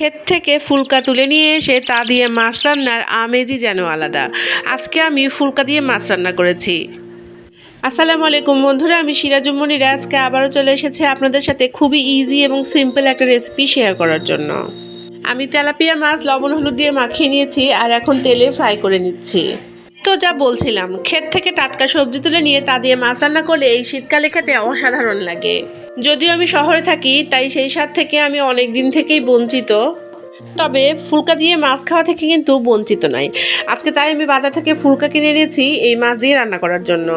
ক্ষেত থেকে ফুলকা তুলে নিয়ে এসে তা দিয়ে মাছ রান্নার আমেজই যেন আলাদা। আজকে আমি ফুলকা দিয়ে মাছ রান্না করেছি। আসসালামু আলাইকুম বন্ধুরা, আমি সিরাজুম্মনিরা আজকে আবারও চলে এসেছি আপনাদের সাথে খুবই ইজি এবং সিম্পল একটা রেসিপি শেয়ার করার জন্য। আমি তেলাপিয়া মাছ লবণ হলুদ দিয়ে মাখিয়ে নিয়েছি আর এখন তেলে ফ্রাই করে নিচ্ছি। তো যা বলছিলাম, ক্ষেত থেকে টাটকা সবজি তুলে নিয়ে তা দিয়ে মাছ রান্না করলে এই শীতকালে খেতে অসাধারণ লাগে। যদিও আমি শহরে থাকি, তাই সেই স্বাদ থেকে আমি অনেক দিন থেকেই বঞ্চিত। তবে ফুলকা দিয়ে মাছ খাওয়া থেকে কিন্তু বঞ্চিত নয়। আজকে তাই আমি বাজার থেকে ফুলকা কিনে এনেছি এই মাছ দিয়ে রান্না করার জন্য।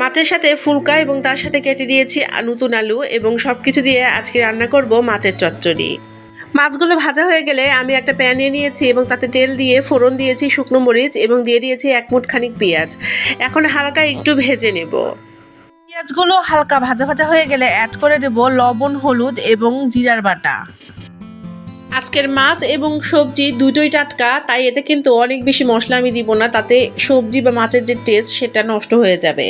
মাছের সাথে ফুলকা এবং তার সাথে কেটে দিয়েছি নতুন আলু এবং সব কিছু দিয়ে আজকে রান্না করব মাছের চচ্চড়ি। মাছগুলো ভাজা হয়ে গেলে আমি একটা প্যান নিয়ে নিয়েছি এবং তাতে তেল দিয়ে ফোড়ন দিয়েছি শুকনো মরিচ এবং দিয়ে দিয়েছি এক মুঠ খানিক পেঁয়াজ। এখন হালকা একটু ভেজে নেব। পেঁয়াজগুলো হালকা ভাজা ভাজা হয়ে গেলে অ্যাড করে দেব লবণ, হলুদ এবং জিরার বাটা। আজকের মাছ এবং সবজি দুটোই টাটকা, তাই এতে কিন্তু অনেক বেশি মশলা আমি দিব না, তাতে সবজি বা মাছের যে টেস্ট সেটা নষ্ট হয়ে যাবে।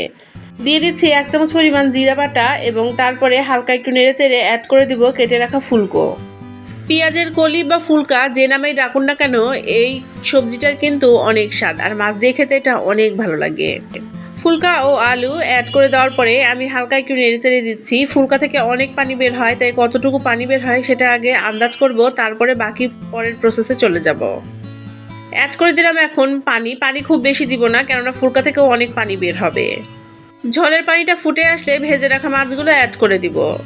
দিয়ে দিচ্ছি এক চামচ পরিমাণ জিরা বাটা এবং তারপরে হালকা একটু নেড়ে চেড়ে অ্যাড করে দিব কেটে রাখা ফুলকো। পেঁয়াজের কলি বা ফুলকা যে নামেই ডাকুন না কেন, এই সবজিটার কিন্তু অনেক স্বাদ। আর মাছ দিয়ে খেতে এটা অনেক ভালো লাগে। ফুলকা ও আলু অ্যাড করে দেওয়ার পরে আমি হালকা একটু নেড়ে চেড়ে দিচ্ছি। ফুলকা থেকে অনেক পানি বের হয়, তাই কতটুকু পানি বের হয় সেটা আগে আন্দাজ করব, তারপরে বাকি পরের প্রসেসে চলে যাব। অ্যাড করে দিলাম এখন পানি। পানি খুব বেশি দিব না, কেননা ফুলকা থেকেও অনেক পানি বের হবে। ঝোলের পানিটা ফুটে আসলে ভেজে রাখা মাছগুলো অ্যাড করে দিব।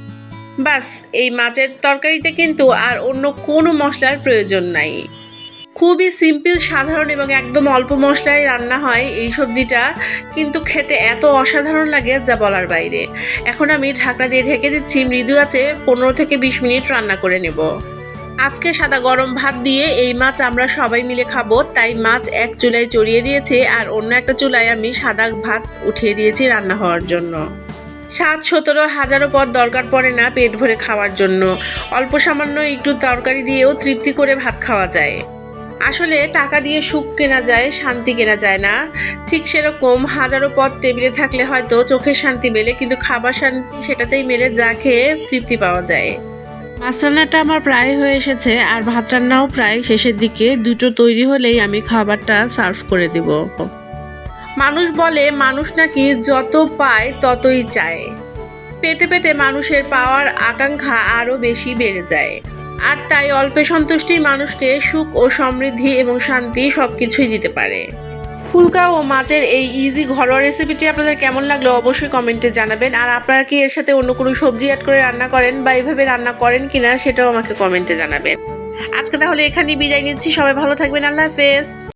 বাস, এই মাছের তরকারিতে কিন্তু আর অন্য কোনো মশলার প্রয়োজন নাই। খুবই সিম্পল, সাধারণ এবং একদম অল্প মশলায় রান্না হয় এই সবজিটা, কিন্তু খেতে এত অসাধারণ লাগে যা বলার বাইরে। এখন আমি ঢাকনা দিয়ে ঢেকে দিচ্ছি, মৃদু আছে, পনেরো থেকে বিশ মিনিট রান্না করে নেব। আজকে সাদা গরম ভাত দিয়ে এই মাছ আমরা সবাই মিলে খাব, তাই মাছ এক চুলায় চড়িয়ে দিয়েছে, আর অন্য একটা চুলায় আমি সাদা ভাত উঠিয়ে দিয়েছি রান্না হওয়ার জন্য। সাত সতেরো হাজারো পদ দরকার পড়ে না পেট ভরে খাওয়ার জন্য। অল্প সামান্য একটু তরকারি দিয়েও তৃপ্তি করে ভাত খাওয়া যায়। আসলে টাকা দিয়ে সুখ কেনা যায়, শান্তি কেনা যায় না। ঠিক সেরকম হাজারো পদ টেবিলে থাকলে হয়তো চোখের শান্তি মেলে, কিন্তু খাবার শান্তি সেটাতেই মেলে যা খেয়ে তৃপ্তি পাওয়া যায়। মাছ রান্নাটা আমার প্রায় হয়ে এসেছে, আর ভাত রান্নাও প্রায় শেষের দিকে। দুটো তৈরি হলেই আমি খাবারটা সার্ভ করে দেব। মানুষ বলে, মানুষ নাকি যত পায় ততই চায়। পেতে পেতে মানুষের পাওয়ার আকাঙ্ক্ষা আরও বেশি বেড়ে যায়। আর তাই অল্পে সন্তুষ্টি মানুষকে সুখ ও সমৃদ্ধি এবং শান্তি সব কিছুই দিতে পারে। ফুলকা ও মাছের এই ইজি ঘরোয়া রেসিপিটি আপনাদের কেমন লাগল অবশ্যই কমেন্টে জানাবেন। আর আপনারা কি এর সাথে অন্য কোনো সবজি অ্যাড করে রান্না করেন বা এইভাবে রান্না করেন কিনা সেটাও আমাকে কমেন্টে জানাবেন। আজকে তাহলে এখানেই বিদায় নিচ্ছি। সবাই ভালো থাকবেন। আল্লাহ হাফেজ।